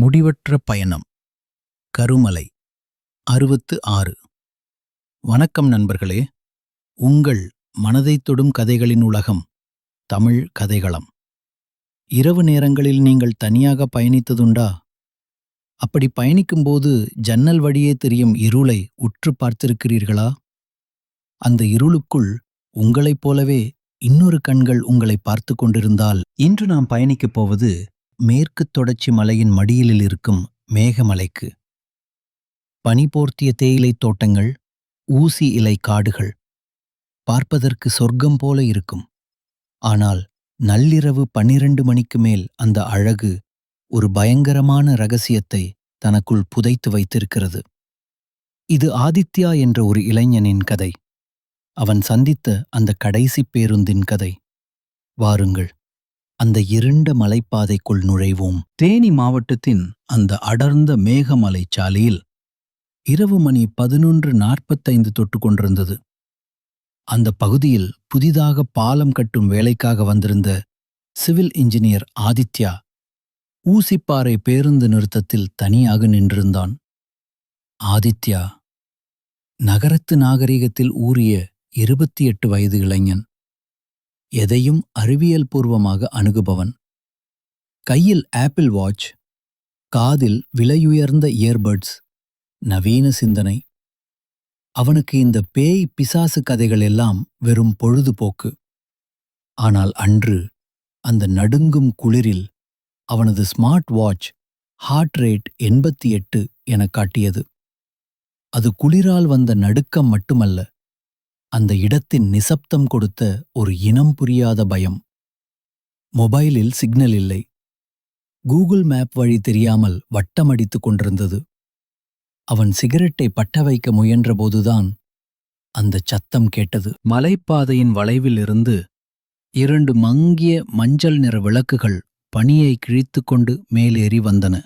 முடிவற்ற பயணம். கருமலை. அறுபத்து ஆறு. வணக்கம் நண்பர்களே. உங்கள் மனதைத் தொடும் கதைகளின் உலகம் தமிழ் கதைகளம். இரவு நேரங்களில் நீங்கள் தனியாக பயணித்ததுண்டா? அப்படி பயணிக்கும்போது ஜன்னல் வழியே தெரியும் இருளை உற்று பார்த்திருக்கிறீர்களா? அந்த இருளுக்குள் உங்களைப் போலவே இன்னொரு கண்கள் உங்களை பார்த்து கொண்டிருந்தால் இன்று நாம் பயணிக்கப் போவது மேற்குத் தொடர்ச்சி மலையின் மடியிலில் இருக்கும் மேகமலைக்கு. பனி போர்த்திய தேயிலைத் தோட்டங்கள் ஊசி இலை காடுகள் பார்ப்பதற்கு சொர்க்கம் போல இருக்கும். ஆனால் நள்ளிரவு பன்னிரண்டு மணிக்கு மேல் அந்த அழகு ஒரு பயங்கரமான ரகசியத்தை தனக்குள் புதைத்து வைத்திருக்கிறது. இது ஆதித்யா என்ற ஒரு இளைஞனின் கதை. அவன் சந்தித்த அந்த கடைசி பேருந்தின் கதை. வாருங்கள். அந்த இருண்ட மலைப்பாதைக்குள் நுழைவோம். தேனி மாவட்டத்தின் அந்த அடர்ந்த மேகமலை சாலையில் இரவு மணி பதினொன்று நாற்பத்தைந்து தொட்டு கொண்டிருந்தது. அந்த பகுதியில் புதிதாக பாலம் கட்டும் வேலைக்காக வந்திருந்த சிவில் இன்ஜினியர் ஆதித்யா ஊசிப்பாறை பேருந்து நிறுத்தத்தில் தனியாக நின்றிருந்தான். ஆதித்யா நகரத்து நாகரிகத்தில் ஊறிய இருபத்தி எட்டு வயது இளைஞன். எதையும் அறிவியல் பூர்வமாக அணுகுபவன். கையில் ஆப்பிள் வாட்ச் காதில் விலையுயர்ந்த இயர்பட்ஸ் நவீன சிந்தனை. அவனுக்கு இந்த பேய் பிசாசு கதைகள் எல்லாம் வெறும் பொழுதுபோக்கு. ஆனால் அன்று அந்த நடுங்கும் குளிரில் அவனது ஸ்மார்ட் வாட்ச் ஹார்ட் ரேட் எண்பத்தி எட்டு என காட்டியது. அது குளிரால் வந்த நடுக்கம் மட்டுமல்ல அந்த இடத்தின் நிசப்தம் கொடுத்த ஒரு இனம் புரியாத பயம். மொபைலில் சிக்னல் இல்லை. கூகுள் மேப் வழி தெரியாமல் வட்டமடித்து கொண்டிருந்தது. அவன் சிகரெட்டை பட்ட வைக்க முயன்றபோதுதான் அந்த சத்தம் கேட்டது. மலைப்பாதையின் வளைவிலிருந்து இரண்டு மங்கிய மஞ்சள் நிற விளக்குகள் பனியை கிழித்துக் கொண்டு மேலேறி வந்தன.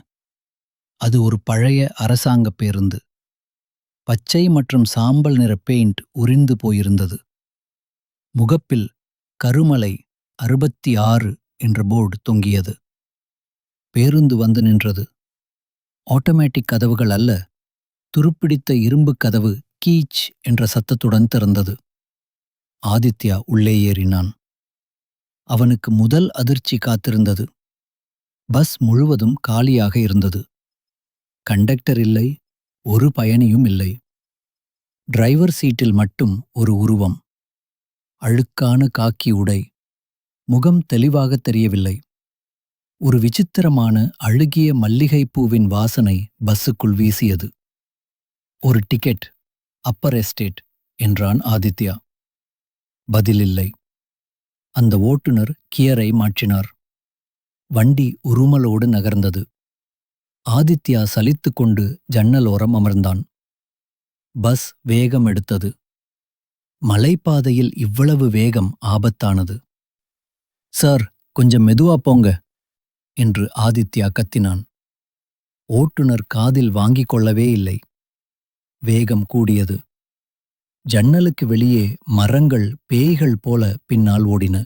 அது ஒரு பழைய அரசாங்க பேருந்து. பச்சை மற்றும் சாம்பல் நிற பெயிண்ட் உரிந்து போயிருந்தது. முகப்பில் கருமலை அறுபத்தி ஆறு என்ற போர்டு தொங்கியது. பேருந்து வந்து நின்றது. ஆட்டோமேட்டிக் கதவுகள் அல்ல துருப்பிடித்த இரும்புக் கதவு கீச் என்ற சத்தத்துடன் திறந்தது. ஆதித்யா உள்ளே ஏறினான். அவனுக்கு முதல் அதிர்ச்சி காத்திருந்தது. பஸ் முழுவதும் காலியாக இருந்தது. கண்டக்டர் இல்லை ஒரு பயணியும் இல்லை. டிரைவர் சீட்டில் மட்டும் ஒரு உருவம். அழுக்கான காக்கி உடை. முகம் தெளிவாக தெரியவில்லை. ஒரு விசித்திரமான அழுகிய மல்லிகைப்பூவின் வாசனை பஸ்ஸுக்குள் வீசியது. ஒரு டிக்கெட் அப்பர் எஸ்டேட் என்றான் ஆதித்யா. பதிலில்லை. அந்த ஓட்டுநர் கியரை மாற்றினார். வண்டி உருமலோடு நகர்ந்தது. ஆதித்யா சலித்துக்கொண்டு ஜன்னலோரம் அமர்ந்தான். பஸ் வேகம் எடுத்தது. மலைப்பாதையில் இவ்வளவு வேகம் ஆபத்தானது. சார் கொஞ்சம் மெதுவா போங்க என்று ஆதித்யா கத்தினான். ஓட்டுநர் காதில் வாங்கிக் கொள்ளவே இல்லை. வேகம் கூடியது. ஜன்னலுக்கு வெளியே மரங்கள் பேய்கள் போல பின்னால் ஓடின.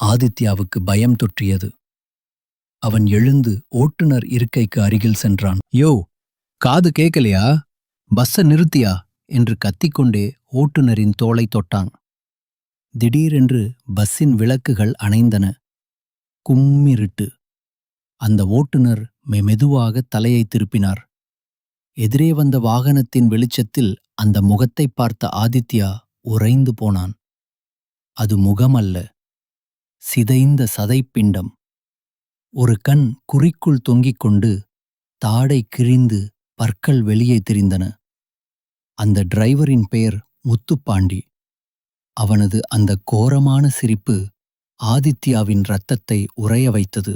ஆதித்யாவுக்கு பயம் தொற்றியது. அவன் எழுந்து ஓட்டுநர் இருக்கைக்கு அருகில் சென்றான். யோ காது கேட்கலையா? பஸ்ஸ நிறுத்தியா? என்று கத்திக்கொண்டே ஓட்டுநரின் தோளை தொட்டான். திடீரென்று பஸ்ஸின் விளக்குகள் அணைந்தன. கும்மிருட்டு. அந்த ஓட்டுநர் மெ- மெதுவாக தலையை திருப்பினார். எதிரே வந்த வாகனத்தின் வெளிச்சத்தில் அந்த முகத்தை பார்த்த ஆதித்யா உறைந்து போனான். அது முகமல்ல. சிதைந்த சதைப்பிண்டம். ஒரு கண் குறிக்குள் தொங்கிக் கொண்டு தாடை கிழிந்து பற்கள் வெளியே தெரிந்தன. அந்த டிரைவரின் பெயர் முத்துப்பாண்டி. அவனது அந்த கோரமான சிரிப்பு ஆதித்யாவின் ரத்தத்தை உறைய வைத்தது.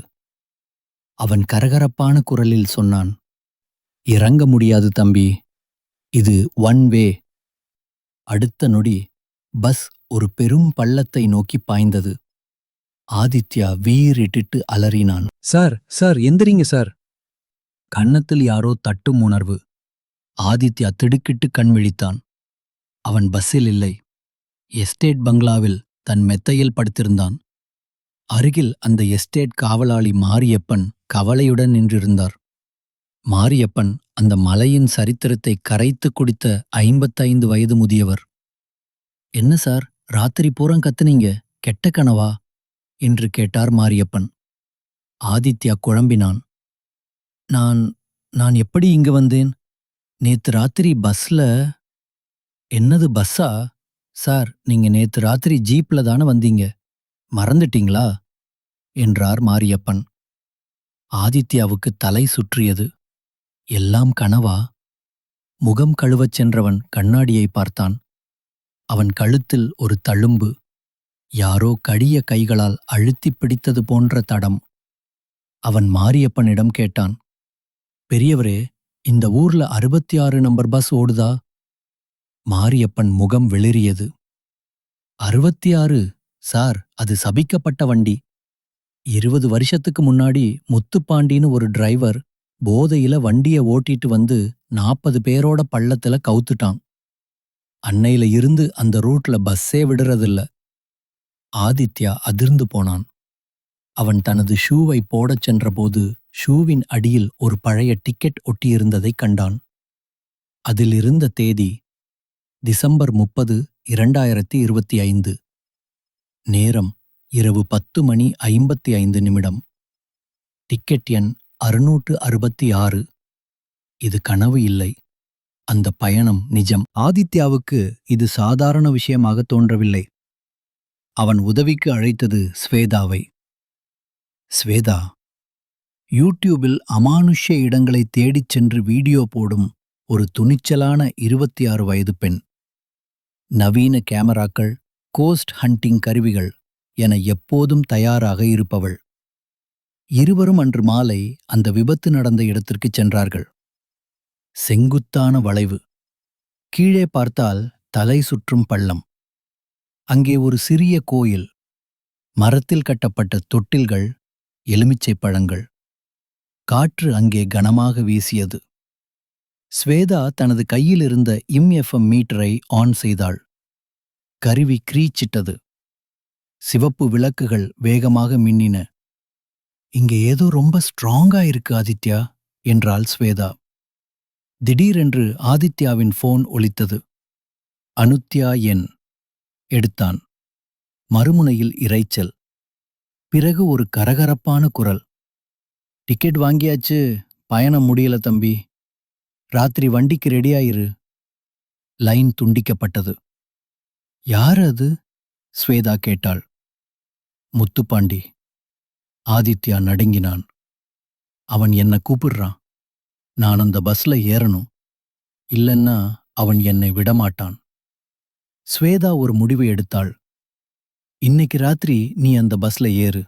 அவன் கரகரப்பான குரலில் சொன்னான் இறங்க முடியாது தம்பி. இது ஒன் வே. அடுத்த நொடி பஸ் ஒரு பெரும் பள்ளத்தை நோக்கி பாய்ந்தது. ஆதித்யா வீறிட்டு அலறினான். சார் சார் எந்திரிங்க சார். கன்னத்தில் யாரோ தட்டும் உணர்வு. ஆதித்யா திடுக்கிட்டு கண் விழித்தான். அவன் பஸ்ஸில் இல்லை. எஸ்டேட் பங்களாவில் தன் மெத்தையில் படுத்திருந்தான். அருகில் அந்த எஸ்டேட் காவலாளி மாரியப்பன் கவலையுடன் நின்றிருந்தார். மாரியப்பன் அந்த மலையின் சரித்திரத்தை கரைத்து குடித்த ஐம்பத்தைந்து வயது முதியவர். என்ன சார்? ராத்திரி பூரம் கத்துனீங்க? கெட்ட கனவா? என்று கேட்டார் மாரியப்பன். ஆதித்யா குழம்பினான். நான் நான் எப்படி இங்க வந்தேன்? நேத்து ராத்திரி பஸ்ல என்னது பஸ்ஸா? சார் நீங்க நேத்து ராத்திரி ஜீப்ல தானே வந்தீங்க? மறந்துட்டீங்களா என்றார் மாரியப்பன். ஆதித்யாவுக்கு தலை சுற்றியது. எல்லாம் கனவா? முகம் கழுவச் சென்றவன் கண்ணாடியை பார்த்தான். அவன் கழுத்தில் ஒரு தழும்பு. யாரோ கடிய கைகளால் அழுத்திப் பிடித்தது போன்ற தடம். அவன் மாரியப்பனிடம் கேட்டான் பெரியவரே இந்த ஊர்ல அறுபத்தி ஆறு நம்பர் பஸ் ஓடுதா? மாரியப்பன் முகம் வெளிறியது அறுபத்தி ஆறு சார் அது சபிக்கப்பட்ட வண்டி. இருபது வருஷத்துக்கு முன்னாடி முத்துப்பாண்டின்னு ஒரு டிரைவர் போதையில வண்டிய ஓட்டிட்டு வந்து நாற்பது பேரோட பள்ளத்துல கவுத்துட்டான். அன்னையில இருந்து அந்த ரூட்ல பஸ்ஸே விடுறதில்ல. ஆதித்யா அதிர்ந்து போனான். அவன் தனது ஷூவை போடச் சென்றபோது ஷூவின் அடியில் ஒரு பழைய டிக்கெட் ஒட்டியிருந்ததைக் கண்டான். அதிலிருந்த தேதி டிசம்பர் முப்பது இரண்டாயிரத்தி இருபத்தி ஐந்து. நேரம் இரவு பத்து மணி ஐம்பத்தி ஐந்து நிமிடம். டிக்கெட் எண் அறுநூற்று அறுபத்தி ஆறு. இது கனவு இல்லை. அந்த பயணம் நிஜம். ஆதித்யாவுக்கு இது சாதாரண விஷயமாக தோன்றவில்லை. அவன் உதவிக்கு அழைத்தது ஸ்வேதாவை. ஸ்வேதா யூடியூபில் அமானுஷ்ய இடங்களை தேடிச் சென்று வீடியோ போடும் ஒரு துணிச்சலான இருபத்தி ஆறு வயது பெண். நவீன கேமராக்கள் கோஸ்ட் ஹண்டிங் கருவிகள் என எப்போதும் தயாராக இருப்பவள். இருவரும் அன்று மாலை அந்த விபத்து நடந்த இடத்திற்குச் சென்றார்கள். செங்குத்தான வளைவு. கீழே பார்த்தால் தலை சுற்றும் பள்ளம். அங்கே ஒரு சிறிய கோயில். மரத்தில் கட்டப்பட்ட தொட்டில்கள் எலுமிச்சைப் பழங்கள். காற்று அங்கே கனமாக வீசியது. ஸ்வேதா தனது கையில் இருந்த இம்எஃப்எம் மீட்டரை ஆன் செய்தாள். கருவி கிரீச்சிட்டது. சிவப்பு விளக்குகள் வேகமாக மின்னின. இங்கே ஏதோ ரொம்ப ஸ்ட்ராங்கா இருக்கு ஆதித்யா என்றாள் ஸ்வேதா. திடீரென்று ஆதித்யாவின் ஃபோன் ஒலித்தது. அனுத்யா என் எடுத்தான். மறுமுனையில் இரைச்சல். பிறகு ஒரு கரகரப்பான குரல். டிக்கெட் வாங்கியாச்சு பயணம் முடியல தம்பி. ராத்திரி வண்டிக்கு ரெடியாயிரு. லைன் துண்டிக்கப்பட்டது. யார் அது? ஸ்வேதா கேட்டாள். முத்துப்பாண்டி. ஆதித்யா நடுங்கினான். அவன் என்ன கூப்பிடுறான்? நான் அந்த பஸ்ல ஏறணும். இல்லைன்னா அவன் என்னை விடமாட்டான். ஸ்வேதா ஒரு முடிவு எடுத்தாள். இன்னைக்கு ராத்திரி நீ அந்த பஸ்ல ஏறு.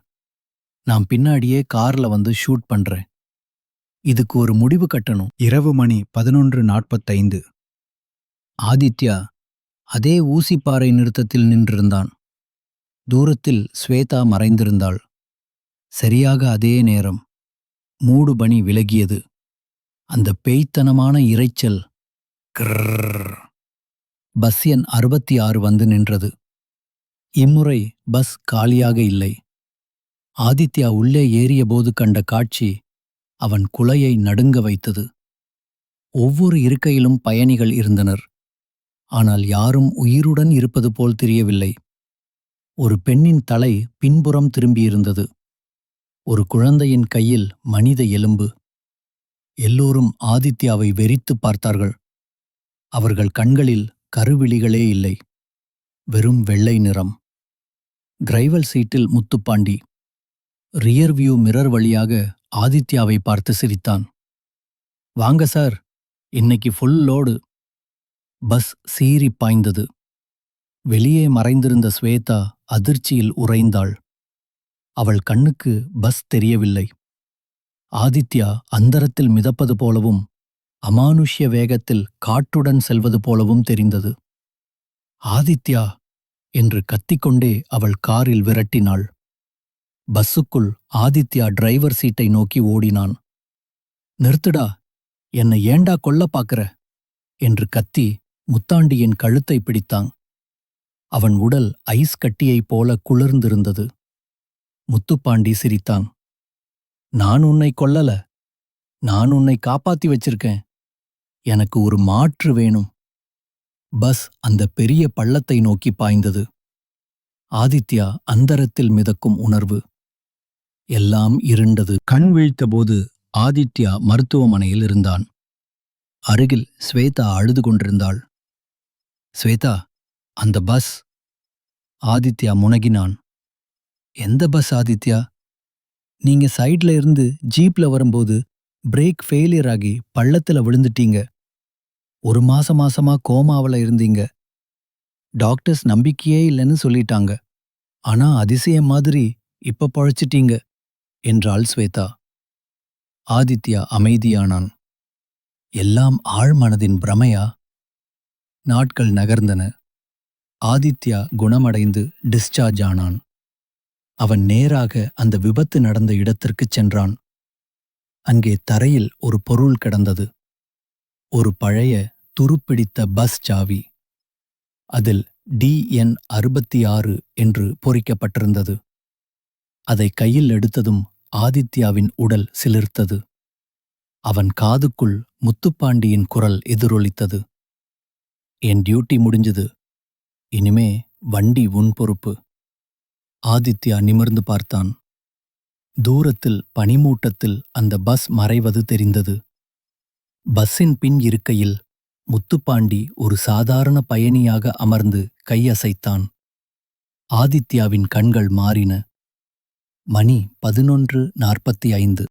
நான் பின்னாடியே கார்ல வந்து ஷூட் பண்றேன். இதுக்கு ஒரு முடிவு கட்டணும். இரவு மணி பதினொன்று நாற்பத்தைந்து. ஆதித்யா அதே ஊசிப்பாறை நிறுத்தத்தில் நின்றிருந்தான். தூரத்தில் ஸ்வேதா மறைந்திருந்தாள். சரியாக அதே நேரம் மூடுபனி விலகியது. அந்த பேய்த்தனமான இரைச்சல். கிர்ர். பஸ் எண் அறுபத்தி ஆறு வந்து நின்றது. இம்முறை பஸ் காலியாக இல்லை. ஆதித்யா உள்ளே ஏறியபோது கண்ட காட்சி அவன் குலையை நடுங்க வைத்தது. ஒவ்வொரு இருக்கையிலும் பயணிகள் இருந்தனர். ஆனால் யாரும் உயிருடன் இருப்பது போல் தெரியவில்லை. ஒரு பெண்ணின் தலை பின்புறம் திரும்பியிருந்தது. ஒரு குழந்தையின் கையில் மனித எலும்பு. எல்லோரும் ஆதித்யாவை வெறித்துப் பார்த்தார்கள். அவர்கள் கண்களில் கருவிழிகளே இல்லை. வெறும் வெள்ளை நிறம். கிரைவல் சீட்டில் முத்துப்பாண்டி. ரியர் வியூ மிரர் வழியாக ஆதித்யாவை பார்த்து சிரித்தான். வாங்க சார். இன்னைக்கு ஃபுல் லோடு பஸ் சீறி பாய்ந்தது. வெளியே மறைந்திருந்த ஸ்வேதா அதிர்ச்சியில் உறைந்தாள். அவள் கண்ணுக்கு பஸ் தெரியவில்லை. ஆதித்யா அந்தரத்தில் மிதப்பது போலவும் அமானுஷ்ய வேகத்தில் காற்றுடன் செல்வது போலவும் தெரிந்தது. ஆதித்யா! என்று கத்திக்கொண்டே அவள் காரில் விரட்டினாள். பஸ்ஸுக்குள் ஆதித்யா டிரைவர் சீட்டை நோக்கி ஓடினான். நிறுத்துடா! என்னை ஏண்டா கொல்ல பாக்குற என்று கத்தி முத்தாண்டியின் கழுத்தை பிடித்தான். அவன் உடல் ஐஸ் கட்டியைப் போல குளிர்ந்திருந்தது. முத்துப்பாண்டி சிரித்தான். நான் உன்னை கொல்லல. நான் உன்னை காப்பாத்தி வச்சிருக்கேன். எனக்கு ஒரு மாற்று வேணும். பஸ் அந்த பெரிய பள்ளத்தை நோக்கி பாய்ந்தது. ஆதித்யா அந்தரத்தில் மிதக்கும் உணர்வு. எல்லாம் இருண்டது. கண் விழித்தபோது ஆதித்யா மருத்துவமனையில் இருந்தான். அருகில் ஸ்வேதா அழுது கொண்டிருந்தாள். ஸ்வேதா அந்த பஸ்? ஆதித்யா முனகினான். எந்த பஸ் ஆதித்யா? நீங்க சைட்ல இருந்து ஜீப்ல வரும்போது பிரேக் ஃபெயிலியர் ஆகி பள்ளத்துல விழுந்துட்டீங்க. ஒரு மாச மாசமா கோமாவில் இருந்தீங்க. டாக்டர்ஸ் நம்பிக்கையே இல்லைன்னு சொல்லிட்டாங்க. ஆனா அதிசயம் மாதிரி இப்ப பழைச்சிட்டீங்க என்றாள் ஸ்வேதா. ஆதித்யா அமைதியானான். எல்லாம் ஆழ்மனதின் பிரமையா? நாட்கள் நகர்ந்தன. ஆதித்யா குணமடைந்து டிஸ்சார்ஜ் ஆனான். அவன் நேராக அந்த விபத்து நடந்த இடத்திற்குச் சென்றான். அங்கே தரையில் ஒரு பொருள் கிடந்தது. ஒரு பழைய துருப்பிடித்த பஸ் சாவி. அதில் டிஎன் அறுபத்தி ஆறு என்று பொறிக்கப்பட்டிருந்தது. அதை கையில் எடுத்ததும் ஆதித்யாவின் உடல் சிலிர்த்தது. அவன் காதுக்குள் முத்துப்பாண்டியின் குரல் எதிரொலித்தது. என் டியூட்டி முடிஞ்சது. இனிமே வண்டி உன் பொறுப்பு. ஆதித்யா நிமிர்ந்து பார்த்தான். தூரத்தில் பனிமூட்டத்தில் அந்த பஸ் மறைவது தெரிந்தது. பஸ்ஸின் பின் இருக்கையில் முத்துப்பாண்டி ஒரு சாதாரண பயணியாக அமர்ந்து கையசைத்தான் ஆதித்யாவின் கண்கள் மாறின. மணி பதினொன்று நாற்பத்தி ஐந்து.